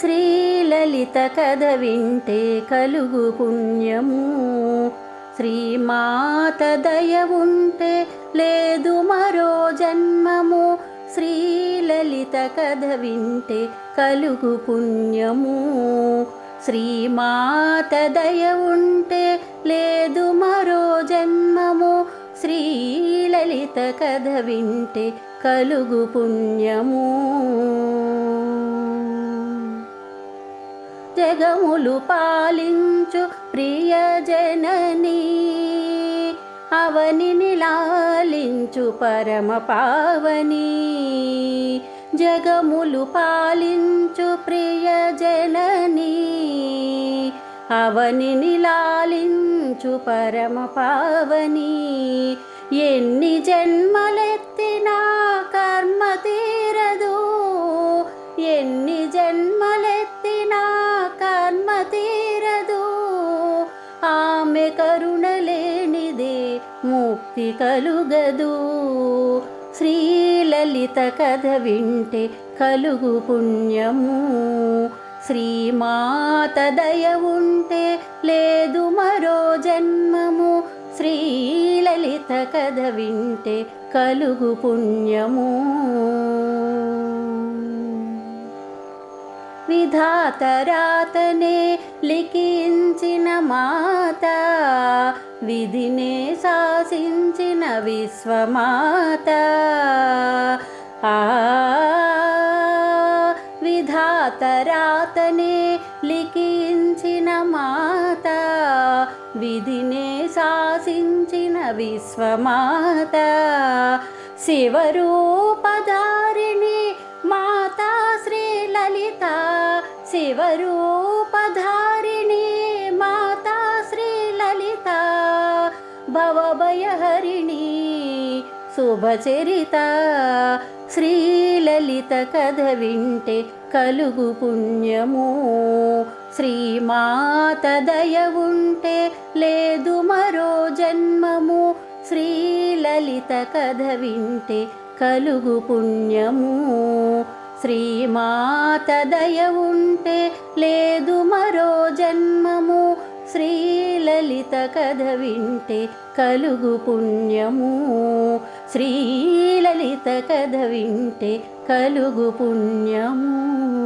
శ్రీలలిత కథ వింటే కలుగు పుణ్యము. శ్రీమాత దయ ఉంటే లేదు మరో జన్మము. శ్రీలలిత కథ వింటే కలుగు పుణ్యము. శ్రీమాత దయ ఉంటే లేదు మరో జన్మము. శ్రీలలిత కథ వింటే కలుగు పుణ్యము. జగములు పాలించు ప్రియ జననీ అవనిని లాలించు పరమ పావని. జగములు పాలించు ప్రియ జననీ అవనిని లాలించు పరమ పావని. ఎన్ని జన్మలెత్తి ముక్తి కలుగదు. శ్రీలలిత కథ వింటే కలుగు పుణ్యము. శ్రీమాత దయ ఉంటే లేదు మరో జన్మము. శ్రీలలిత కథ వింటే కలుగు పుణ్యము. విధాతరాతనే లిఖించిన మాత. విధినే సా ఆశించిన విశ్వమాత. ఆ విధాతరాతనే లిఖించిన మాత. విధినే శాసించిన విశ్వమాత. శివరూపధారిణి మాతా శ్రీ లలిత. శివరూ హరిణి శుభచరిత శ్రీలలిత కథ వింటే కలుగు పుణ్యము. శ్రీమాత దయ ఉంటే లేదు మరో జన్మము. శ్రీలలిత కథ వింటే కలుగు పుణ్యము. శ్రీమాత దయ ఉంటే లేదు మరో జన్మము. శ్రీలలిత కథ వింటే కలుగు పుణ్యము. శ్రీలలిత కథ వింటే కలుగు పుణ్యము.